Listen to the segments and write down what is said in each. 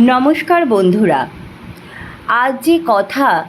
নমস্কার বন্ধুরা। আজ যে কথা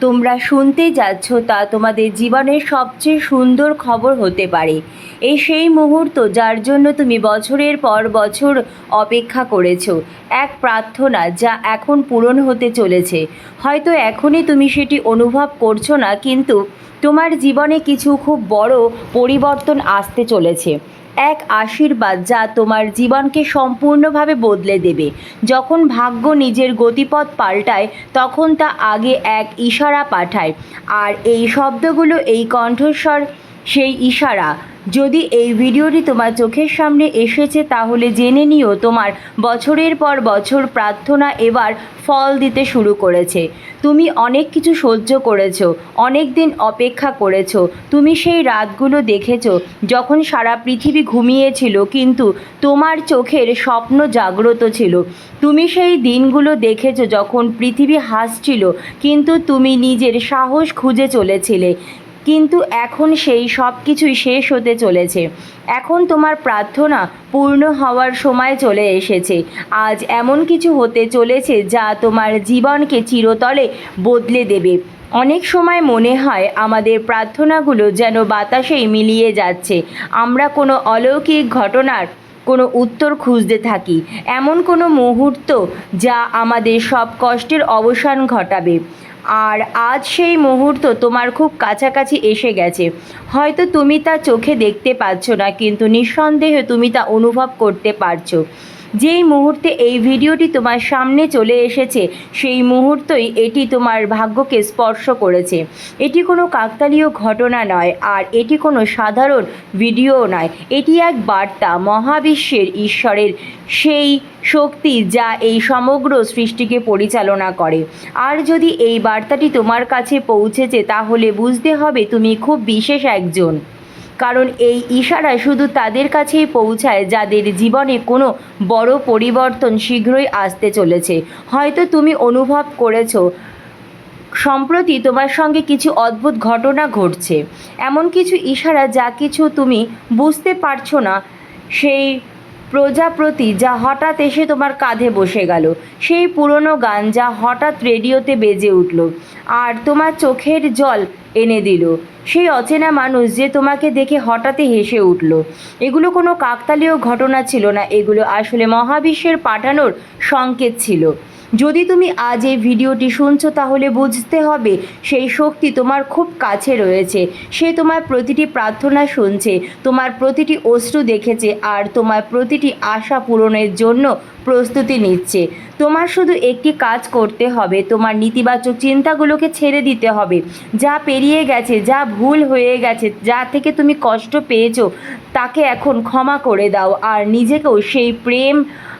তোমরা শুনতে যাচ্ছ তা তোমাদের জীবনের সবচেয়ে সুন্দর খবর হতে পারে। এই সেই মুহূর্ত যার জন্য তুমি বছরের পর বছর অপেক্ষা করেছ। এক প্রার্থনা যা এখন পূরণ হতে চলেছে। হয়তো এখনই তুমি সেটি অনুভব করছ না, কিন্তু তোমার জীবনে কিছু খুব বড় পরিবর্তন আসতে চলেছে। এক আশীর্বাদ যা তোমার জীবনকে সম্পূর্ণভাবে বদলে দেবে। যখন ভাগ্য নিজের গতিপথ পাল্টায়, তখন তা আগে এক ইশারা পাঠায়। আর এই শব্দগুলো এই কণ্ঠস্বর, সেই ইশারা যদি এই ভিডিওটি তোমার চোখের সামনে এসেছে, তাহলে জেনে নিও তোমার বছরের পর বছর প্রার্থনা এবার ফল দিতে শুরু করেছে। তুমি অনেক কিছু সহ্য করেছ অনেক দিন অপেক্ষা করেছ, তুমি সেই রাতগুলো দেখেছ যখন সারা পৃথিবী ঘুমিয়েছিল, কিন্তু তোমার চোখের স্বপ্ন জাগ্রত ছিল। তুমি সেই দিনগুলো দেখেছ যখন পৃথিবী হাসছিল, কিন্তু তুমি নিজের সাহস খুঁজে চলেছিলে। কিন্তু এখন সেই সব কিছুই শেষ হতে চলেছে। এখন তোমার প্রার্থনা পূর্ণ হওয়ার সময় চলে এসেছে। আজ এমন কিছু হতে চলেছে যা তোমার জীবনকে চিরতলে বদলে দেবে। অনেক সময় মনে হয় আমাদের প্রার্থনাগুলো যেন বাতাসেই মিলিয়ে যাচ্ছে। আমরা কোনো অলৌকিক ঘটনার কোনো উত্তর খুঁজতে থাকি। এমন কোনো মুহূর্ত যা আমাদের সব কষ্টের অবসান ঘটাবে। আর আজ সেই মুহূর্ত তোমার খুব কাছাকাছি এসে গেছে। হয়তো তুমি তা চোখে দেখতে পাচ্ছ না, কিন্তু নিঃসন্দেহে তুমি তা অনুভব করতে পারছ। যেই মুহূর্তে এই ভিডিওটি তোমার সামনে চলে এসেছে, সেই মুহূর্তই এটি তোমার ভাগ্যকে স্পর্শ করেছে। এটি কোনো কাকতালীয় ঘটনা নয়, আর এটি কোনো সাধারণ ভিডিও নয়। এটি এক বার্তা মহাবিশ্বের ঈশ্বরের সেই শক্তি যা এই সমগ্র সৃষ্টিকে পরিচালনা করে। আর যদি এই বার্তাটি তোমার কাছে পৌঁছেছে, তাহলে বুঝতে হবে তুমি খুব বিশেষ একজন। কারণ এই ইশারা শুধু তাদের কাছেই পৌঁছায় যাদের জীবনে কোনো বড় পরিবর্তন শীঘ্রই আসতে চলেছে। হয়তো তুমি অনুভব করেছ, সম্প্রতি তোমার সঙ্গে কিছু অদ্ভুত ঘটনা ঘটছে। এমন কিছু ইশারা যা কিছু তুমি বুঝতে পারছ না, সেই প্রজাপতি যা হঠাৎ এসে তোমার কাঁধে বসে গেল। সেই পুরনো গান যা হঠাৎ রেডিওতে বেজে উঠল। আর তোমার চোখের জল এনে দিল। সেই অচেনা মানুষ যে তোমাকে দেখে হঠাৎই হেসে উঠল। এগুলো কোনো কাকতালীয় ঘটনা ছিল না, এগুলো আসলে মহাবিশ্বের পাঠানোর সংকেত ছিল। যদি তুমি আজ এই ভিডিওটি শুনছো, তাহলে বুঝতে হবে সেই শক্তি তোমার খুব কাছে রয়েছে। সে তোমার প্রতিটি প্রার্থনা শুনছে, তোমার প্রতিটি অশ্রু দেখেছে, আর তোমার প্রতিটি আশা পূরণের জন্য প্রস্তুতি নিচ্ছে। তোমার শুধু একটি কাজ করতে হবে, তোমার নেতিবাচক চিন্তাগুলোকে ছেড়ে দিতে হবে। যা পেরিয়ে গেছে, যা ভুল হয়ে গেছে, যা থেকে তুমি কষ্ট পেয়েছ, তাকে এখন ক্ষমা করে দাও। আর নিজেকেও সেই প্রেম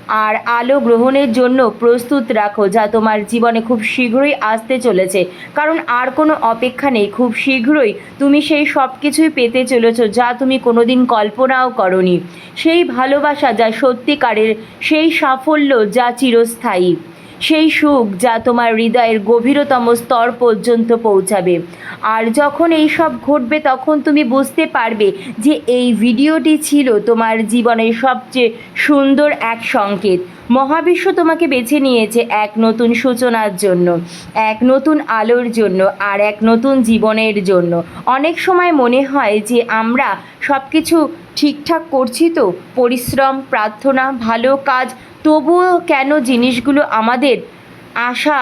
আর আলো গ্রহণের জন্য প্রস্তুত রাখো, যা তোমার জীবনে খুব শীঘ্রই আসতে চলেছে। কারণ আর কোনো অপেক্ষা নেই, খুব শীঘ্রই তুমি সেই সব কিছুই পেতে চলেছ, যা তুমি কোনোদিন কল্পনাও করনি। সেই ভালোবাসা যা সত্যিকারের, সেই সাফল্য যা চিরস্থায়ী। সেই সুখ যা তোমার হৃদয়ের গভীরতম স্তর পর্যন্ত পৌঁছাবে। আর যখন এই সব ঘটবে, তখন তুমি বুঝতে পারবে যে এই ভিডিওটি ছিল তোমার জীবনের সবচেয়ে সুন্দর এক সংকেত। মহাবিশ্ব তোমাকে বেছে নিয়েছে এক নতুন সূচনার জন্য, এক নতুন আলোর জন্য, আর এক নতুন জীবনের জন্য। অনেক সময় মনে হয় যে আমরা সব কিছু ঠিকঠাক করছি তো? পরিশ্রম, প্রার্থনা, ভালো কাজ, তবুও কেন জিনিসগুলো আমাদের আশা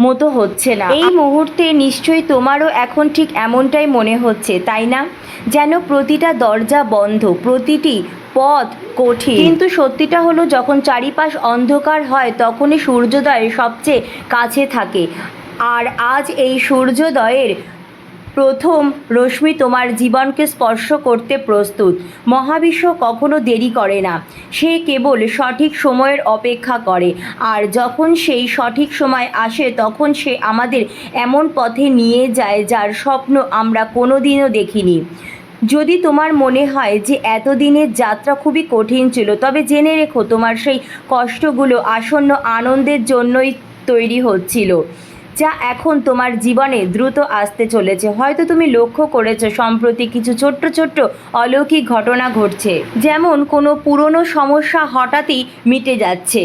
মতো হচ্ছে না? এই মুহূর্তে নিশ্চয়ই তোমারও এখন ঠিক এমনটাই মনে হচ্ছে, তাই না? যেন প্রতিটা দরজা বন্ধ, প্রতিটি পথ কঠিন। কিন্তু সত্যিটা হলো, যখন চারিপাশ অন্ধকার হয়, তখনই সূর্যোদয় সবচেয়ে কাছে থাকে। আর আজ এই সূর্যোদয়ের প্রথম রশ্মি তোমার জীবনকে স্পর্শ করতে প্রস্তুত। মহাবিশ্ব কখনো দেরি করে না। সে কেবল সঠিক সময়ের অপেক্ষা করে। আর যখন সেই সঠিক সময় আসে, তখন সে আমাদের এমন পথে নিয়ে যায় যার স্বপ্ন আমরা কোনোদিনও দেখিনি। যদি তোমার মনে হয় যে এতদিনের যাত্রা খুবই কঠিন ছিল, তবে জেনে রেখো তোমার সেই কষ্টগুলো আসন্ন আনন্দের জন্যই তৈরি হচ্ছিল। যা এখন তোমার জীবনে দ্রুত আসতে চলেছে। হয়তো তুমি লক্ষ্য করেছ, সম্প্রতি কিছু ছোট্ট ছোট্ট অলৌকিক ঘটনা ঘটছে। যেমন কোনো পুরনো সমস্যা হঠাৎই মিটে যাচ্ছে।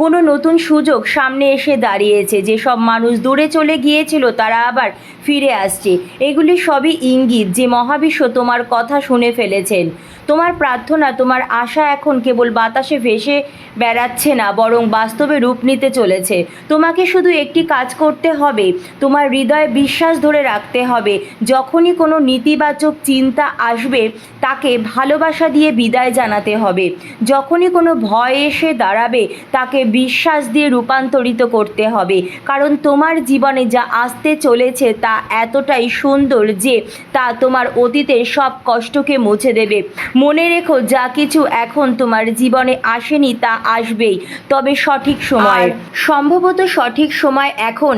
কোনো নতুন সুযোগ সামনে এসে দাঁড়িয়েছে। যেসব মানুষ দূরে চলে গিয়েছিল, তারা আবার ফিরে আসছে। এগুলি সবই ইঙ্গিত যে মহাবিশ্ব তোমার কথা শুনে ফেলেছেন। তোমার প্রার্থনা, তোমার আশা এখন কেবল বাতাসে ভেসে বেড়াচ্ছে না, বরং বাস্তবে রূপ নিতে চলেছে। তোমাকে শুধু একটি কাজ করতে হবে, তোমার হৃদয়ে বিশ্বাস ধরে রাখতে হবে। যখনই কোনো নেতিবাচক চিন্তা আসবে, তাকে ভালোবাসা দিয়ে বিদায় জানাতে হবে। যখনই কোনো ভয় এসে দাঁড়াবে, তাকে বিশ্বাস দিয়ে রূপান্তরিত করতে হবে। কারণ তোমার জীবনে যা আসতে চলেছে তা এতটাই সুন্দর যে তা তোমার অতীতের সব কষ্টকে মুছে দেবে। মনে রেখো যা কিছু এখন তোমার জীবনে আসেনি তা আসবেই। তবে সঠিক সময়। সম্ভবত সঠিক সময় এখন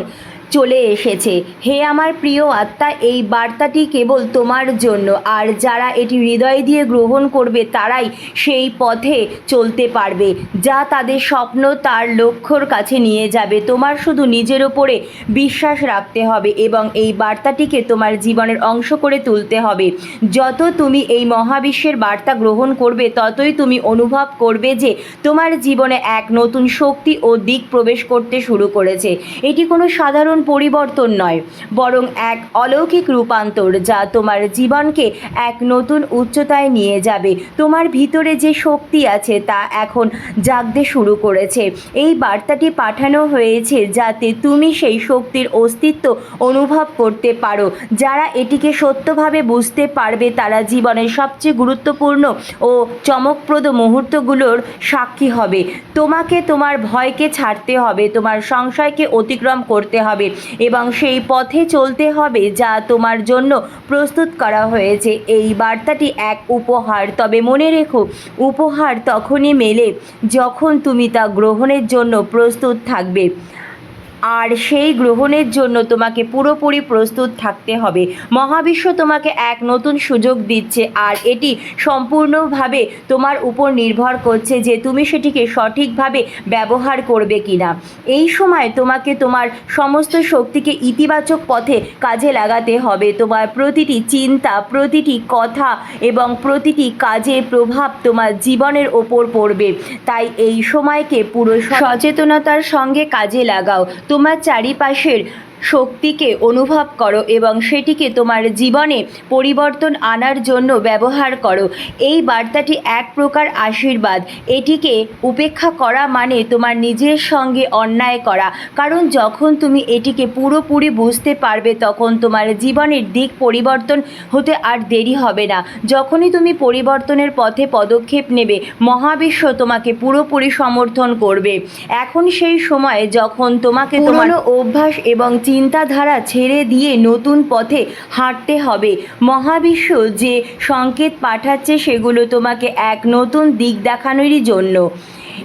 চলে এসেছে। হে আমার প্রিয় আত্মা, এই বার্তাটি কেবল তোমার জন্য। আর যারা এটি হৃদয় দিয়ে গ্রহণ করবে, তারাই সেই পথে চলতে পারবে, যা তাদের স্বপ্ন তার লক্ষ্যর কাছে নিয়ে যাবে। তোমার শুধু নিজের ওপরে বিশ্বাস রাখতে হবে এবং এই বার্তাটিকে তোমার জীবনের অংশ করে তুলতে হবে। যত তুমি এই মহাবিশ্বের বার্তা গ্রহণ করবে, ততই তুমি অনুভব করবে যে তোমার জীবনে এক নতুন শক্তি ও দিক প্রবেশ করতে শুরু করেছে। এটি কোনো সাধারণ পরিবর্তন নয়, বরং এক অলৌকিক রূপান্তর যা তোমার জীবনকে এক নতুন উচ্চতায় নিয়ে যাবে। তোমার ভিতরে যে শক্তি আছে তা এখন জাগতে শুরু করেছে। এই বার্তাটি পাঠানো হয়েছে যাতে তুমি সেই শক্তির অস্তিত্ব অনুভব করতে পারো। যারা এটিকে সত্যভাবে বুঝতে পারবে তারা জীবনের সবচেয়ে গুরুত্বপূর্ণ ও চমকপ্রদ মুহূর্তগুলোর সাক্ষী হবে। তোমাকে তোমার ভয়কে ছাড়তে হবে, তোমার সংশয়কে অতিক্রম করতে হবে। এবং সেই পথে চলতে হবে যা তোমার জন্য প্রস্তুত করা হয়েছে। এই বার্তাটি এক উপহার। তবে মনে রেখো, উপহার তখনই মেলে যখন তুমি তা গ্রহণের জন্য প্রস্তুত থাকবে। আর সেই গ্রহণের জন্য তোমাকে পুরোপুরি প্রস্তুত থাকতে হবে। মহাবিশ্ব তোমাকে এক নতুন সুযোগ দিচ্ছে আর এটি সম্পূর্ণভাবে তোমার উপর নির্ভর করছে যে তুমি সেটিকে সঠিকভাবে ব্যবহার করবে কিনা। এই সময় তোমাকে তোমার সমস্ত শক্তিকে ইতিবাচক পথে কাজে লাগাতে হবে। তোমার প্রতিটি চিন্তা, প্রতিটি কথা এবং প্রতিটি কাজে প্রভাব তোমার জীবনের ওপর পড়বে। তাই এই সময়কে পুরো সচেতনতার সঙ্গে কাজে লাগাও। তোমার চারিপাশের শক্তিকে অনুভব করো এবং সেটিকে তোমার জীবনে পরিবর্তন আনার জন্য ব্যবহার করো। এই বার্তাটি এক প্রকার আশীর্বাদ। এটিকে উপেক্ষা করা মানে তোমার নিজের সঙ্গে অন্যায় করা। কারণ যখন তুমি এটিকে পুরোপুরি বুঝতে পারবে, তখন তোমার জীবনের দিক পরিবর্তন হতে আর দেরি হবে না। যখনই তুমি পরিবর্তনের পথে পদক্ষেপ নেবে, মহাবিশ্ব তোমাকে পুরোপুরি সমর্থন করবে। এখন সেই সময় যখন তোমাকে তোমার অভ্যাস এবং চিন্তাধারা ছেড়ে দিয়ে নতুন পথে হাঁটতে হবে। মহাবিশ্ব যে সংকেত পাঠাচ্ছে, সেগুলো তোমাকে এক নতুন দিক দেখানোরই জন্য।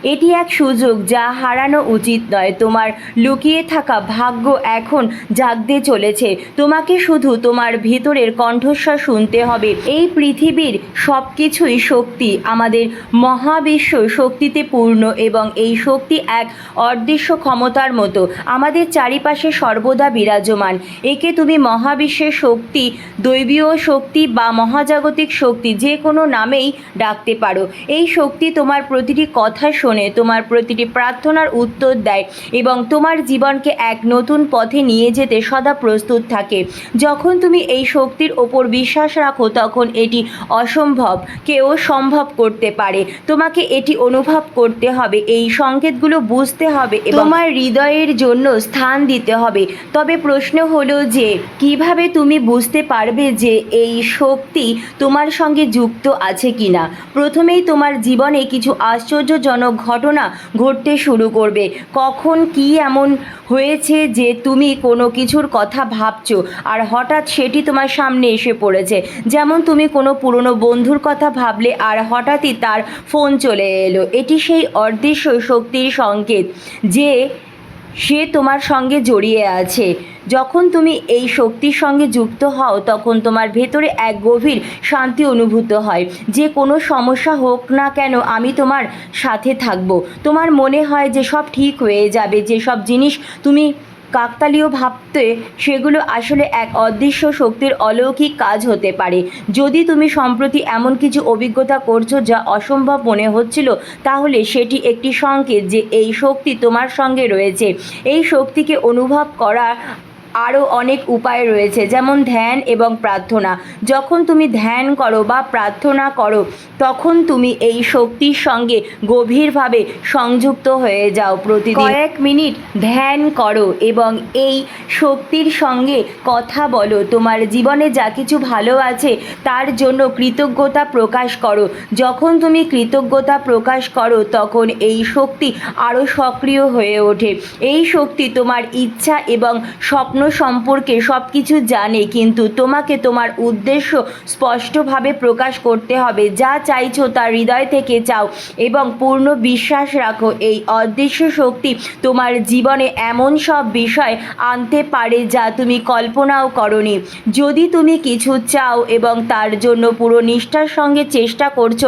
এটি এক সুযোগ যা হারানো উচিত নয়। তোমার লুকিয়ে থাকা ভাগ্য এখন জাগতে চলেছে। তোমাকে শুধু তোমার ভিতরের কণ্ঠস্বর শুনতে হবে। এই পৃথিবীর সব কিছুই শক্তি, আমাদের মহাবিশ্ব শক্তিতে পূর্ণ এবং এই শক্তি এক অদৃশ্য ক্ষমতার মতো। আমাদের চারিপাশে সর্বদা বিরাজমান। একে তুমি মহাবিশ্বের শক্তি, দৈবীয় শক্তি বা মহাজাগতিক শক্তি যে কোনো নামেই ডাকতে পারো। এই শক্তি তোমার প্রতিটি কথা শোনে তোমার প্রতিটি প্রার্থনার উত্তর দেয় এবং তোমার জীবনকে এক নতুন পথে নিয়ে যেতে সদা প্রস্তুত থাকে। যখন তুমি এই শক্তির ওপর বিশ্বাস রাখো তখন এটি অসম্ভব কেউ সম্ভব করতে পারে। তোমাকে এটি অনুভব করতে হবে এই সংকেতগুলো বুঝতে হবে তোমার হৃদয়ের জন্য স্থান দিতে হবে। তবে প্রশ্ন হলো যে কীভাবে তুমি বুঝতে পারবে যে এই শক্তি তোমার সঙ্গে যুক্ত আছে কিনা? প্রথমেই তোমার জীবনে কিছু আশ্চর্যজনক ঘটনা ঘটতে শুরু করবে। কখন কি এমন হয়েছে যে তুমি কোনো কিছুর কথা ভাবছ? আর হঠাৎ সেটি তোমার সামনে এসে পড়েছে। যেমন তুমি কোনো পুরনো বন্ধুর কথা ভাবলে আর হঠাৎই তার ফোন চলে এলো। এটি সেই অদৃশ্য শক্তির সংকেত যে সে তোমার সঙ্গে জড়িয়ে আছে। যখন তুমি এই শক্তির সঙ্গে যুক্ত হও, তখন তোমার ভেতরে এক গভীর শান্তি অনুভূত হয়। যে কোনো সমস্যা হোক না কেন, আমি তোমার সাথে থাকব। তোমার মনে হয় যে সব ঠিক হয়ে যাবে, যে সব জিনিস তুমি কাকতালীয় ভাবতে সেগুলো আসলে এক অদৃশ্য শক্তির অলৌকিক কাজ হতে পারে। যদি তুমি সম্প্রতি এমন কিছু অভিজ্ঞতা করছ যা অসম্ভব মনে হচ্ছিল, তাহলে সেটি একটি সংকেত যে এই শক্তি তোমার সঙ্গে রয়েছে। এই শক্তিকে অনুভব করা আরও অনেক উপায় রয়েছে, যেমন ধ্যান এবং প্রার্থনা। যখন তুমি ধ্যান করো বা প্রার্থনা করো, তখন তুমি এই শক্তির সঙ্গে গভীরভাবে সংযুক্ত হয়ে যাও প্রতিদিন। কয়েক মিনিট ধ্যান করো এবং এই শক্তির সঙ্গে কথা বলো। তোমার জীবনে যা কিছু ভালো আছে, তার জন্য কৃতজ্ঞতা প্রকাশ করো। যখন তুমি কৃতজ্ঞতা প্রকাশ করো, তখন এই শক্তি আরও সক্রিয় হয়ে ওঠে। এই শক্তি তোমার ইচ্ছা এবং স্বপ্ন সম্পর্কে সব কিছু জানে, কিন্তু তোমাকে তোমার উদ্দেশ্য স্পষ্টভাবে প্রকাশ করতে হবে। যা চাইছো তা হৃদয় থেকে চাও এবং পূর্ণ বিশ্বাস রাখো। এই অদৃশ্য শক্তি তোমার জীবনে এমন সব বিষয় আনতে পারে যা তুমি কল্পনাও করনি। যদি তুমি কিছু চাও এবং তার জন্য পুরো নিষ্ঠার সঙ্গে চেষ্টা করছ,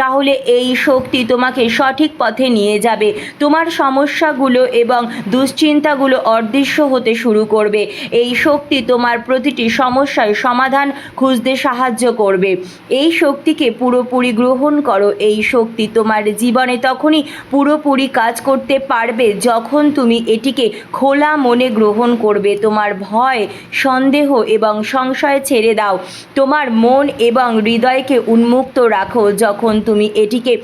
তাহলে এই শক্তি তোমাকে সঠিক পথে নিয়ে যাবে। তোমার সমস্যাগুলো এবং দুশ্চিন্তাগুলো অদৃশ্য হতে শুরু করবে। এই শক্তি তোমার প্রতিটি সমস্যায় সমাধান খুঁজতে সাহায্য করবে। এই শক্তিকে পুরোপুরি গ্রহণ করো। এই শক্তি তোমার জীবনে তখনই পুরোপুরি কাজ করতে পারবে যখন তুমি এটিকে খোলা মনে গ্রহণ করবে। তোমার ভয়, সন্দেহ এবং সংশয় ছেড়ে দাও। তোমার মন এবং হৃদয়কে উন্মুক্ত রাখো যখন তুমি এটিকে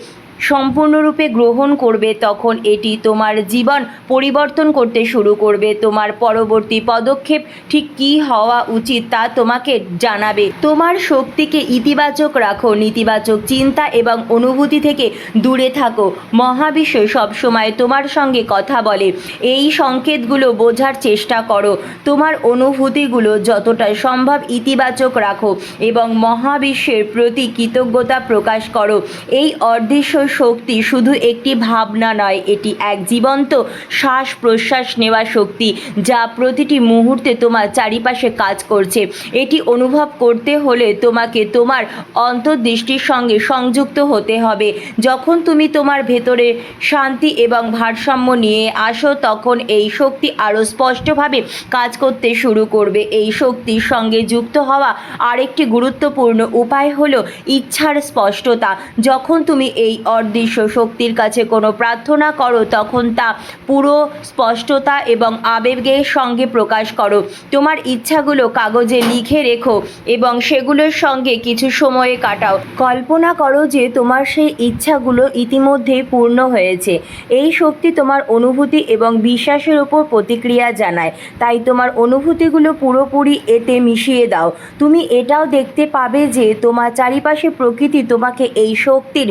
সম্পূর্ণরূপে গ্রহণ করবে, তখন এটি তোমার জীবন পরিবর্তন করতে শুরু করবে। তোমার পরবর্তী পদক্ষেপ ঠিক কী হওয়া উচিত তা তোমাকে জানাবে। তোমার শক্তিকে ইতিবাচক রাখো, নেতিবাচক চিন্তা এবং অনুভূতি থেকে দূরে থাকো। মহাবিশ্ব সবসময় তোমার সঙ্গে কথা বলে। এই সংকেতগুলো বোঝার চেষ্টা করো। তোমার অনুভূতিগুলো যতটা সম্ভব ইতিবাচক রাখো এবং মহাবিশ্বের প্রতি কৃতজ্ঞতা প্রকাশ করো। এই অদৃশ্য শক্তি শুধু একটি ভাবনা নয়, এটি এক জীবন্ত শ্বাস প্রশ্বাস নেওয়া শক্তি যা প্রতিটি মুহূর্তে তোমার চারিপাশে কাজ করছে। এটি অনুভব করতে হলে তোমাকে তোমার অন্তর্দৃষ্টির সঙ্গে সংযুক্ত হতে হবে। যখন তুমি তোমার ভেতরে শান্তি এবং ভারসাম্য নিয়ে আসো, তখন এই শক্তি আরও স্পষ্টভাবে কাজ করতে শুরু করবে। এই শক্তির সঙ্গে যুক্ত হওয়া আরেকটি গুরুত্বপূর্ণ উপায় হলো ইচ্ছার স্পষ্টতা। যখন তুমি এই অদৃশ্য শক্তির কাছে কোনো প্রার্থনা করো, তখন তা পুরো স্পষ্টতা এবং আবেগের সঙ্গে প্রকাশ করো। তোমার ইচ্ছাগুলো কাগজে লিখে রেখো এবং সেগুলোর সঙ্গে কিছু সময়ে কাটাও। কল্পনা করো যে তোমার সেই ইচ্ছাগুলো ইতিমধ্যেই পূর্ণ হয়েছে। এই শক্তি তোমার অনুভূতি এবং বিশ্বাসের উপর প্রতিক্রিয়া জানায়। তাই তোমার অনুভূতিগুলো পুরোপুরি এতে মিশিয়ে দাও। তুমি এটাও দেখতে পাবে যে তোমার চারিপাশে প্রকৃতি তোমাকে এই শক্তির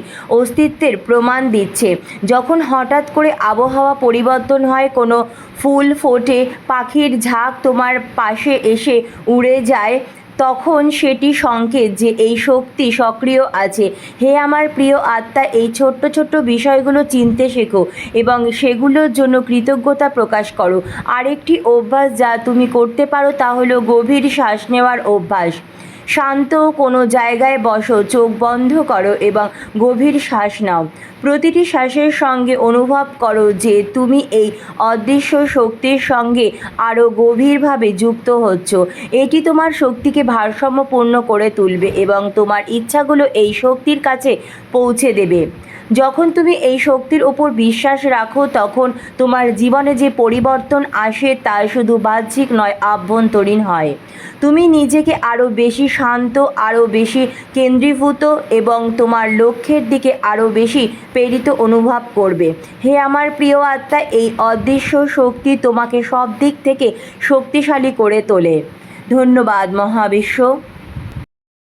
অস্তিত্বের প্রমাণ দিচ্ছে। যখন হঠাৎ করে আবহাওয়া পরিবর্তন হয়, কোনো ফুল ফোটে, পাখির ঝাঁক তোমার পাশে এসে উড়ে যায়, তখন সেটি সংকেত যে এই শক্তি সক্রিয় আছে। হে আমার প্রিয় আত্মা, এই ছোট্ট ছোট্ট বিষয়গুলো চিনতে শেখো এবং সেগুলোর জন্য কৃতজ্ঞতা প্রকাশ করো। আরেকটি অভ্যাস যা তুমি করতে পারো তা হলো গভীর শ্বাস নেওয়ার অভ্যাস। শান্ত কোনো জায়গায় বসো, চোখ বন্ধ করো এবং গভীর শ্বাস নাও। প্রতিটি শ্বাসের সঙ্গে অনুভব করো যে তুমি এই অদৃশ্য শক্তির সঙ্গে আরও গভীরভাবে যুক্ত হচ্ছ। এটি তোমার শক্তিকে ভারসাম্যপূর্ণ করে তুলবে এবং তোমার ইচ্ছাগুলো এই শক্তির কাছে পৌঁছে দেবে। যখন তুমি এই শক্তির ওপর বিশ্বাস রাখো, তখন তোমার জীবনে যে পরিবর্তন আসে তা শুধু বাহ্যিক নয়, আভ্যন্তরীণ হয়। তুমি নিজেকে আরও বেশি শান্ত আরও বেশি কেন্দ্রীভূত এবং তোমার লক্ষ্যের দিকে আরও বেশি প্রেরিত অনুভব করবে। হে আমার প্রিয় আত্মা, এই অদৃশ্য শক্তি তোমাকে সব দিক থেকে শক্তিশালী করে তোলে। ধন্যবাদ মহাবিশ্ব।